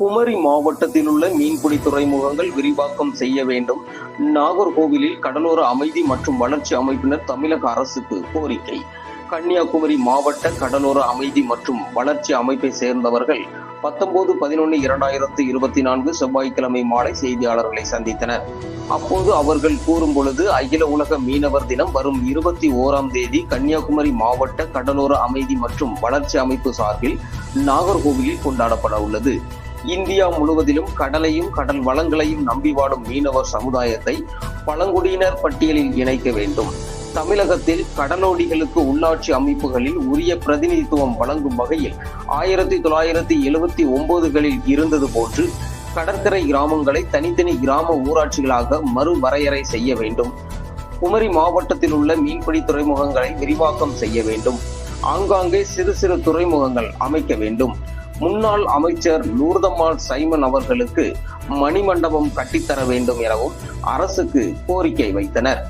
குமரி மாவட்டத்தில் உள்ள மீன்பிடி துறைமுகங்கள் விரிவாக்கம் செய்ய வேண்டும். நாகர்கோவிலில் கடலோர அமைதி மற்றும் வளர்ச்சி அமைப்பினர் தமிழக அரசுக்கு கோரிக்கை. கன்னியாகுமரி மாவட்ட கடலோர அமைதி மற்றும் வளர்ச்சி அமைப்பை சேர்ந்தவர்கள் பத்தொன்பது பதினொன்று இரண்டாயிரத்து இருபத்தி நான்கு செவ்வாய்க்கிழமை மாலை செய்தியாளர்களை சந்தித்தனர். அப்போது அவர்கள் கூறும் பொழுது அகில உலக மீனவர் தினம் வரும் இருபத்தி ஓராம் தேதி கன்னியாகுமரி மாவட்ட கடலோர அமைதி மற்றும் வளர்ச்சி அமைப்பு சார்பில் நாகர்கோவிலில் கொண்டாடப்பட உள்ளது. இந்தியா முழுவதிலும் கடலையும் கடல் வளங்களையும் நம்பி வாழும் மீனவர் சமுதாயத்தை பழங்குடியினர் பட்டியலில் இணைக்க வேண்டும். தமிழகத்தில் கடலோடிகளுக்கு உள்ளாட்சி அமைப்புகளில் உரிய பிரதிநிதித்துவம் வழங்கும் வகையில் ஆயிரத்தி தொள்ளாயிரத்தி எழுபத்தி ஒன்பதுகளில் இருந்தது போன்று கடற்கரை கிராமங்களை தனித்தனி கிராம ஊராட்சிகளாக மறுவரையறை செய்ய வேண்டும். குமரி மாவட்டத்தில் உள்ள மீன்பிடி துறைமுகங்களை விரிவாக்கம் செய்ய வேண்டும். ஆங்காங்கே சிறு சிறு துறைமுகங்கள் அமைக்க வேண்டும். முன்னாள் அமைச்சர் லூர்தம்மாள் சைமன் அவர்களுக்கு மணிமண்டபம் கட்டித்தர வேண்டும் எனவும் அரசுக்கு கோரிக்கை வைத்தனர்.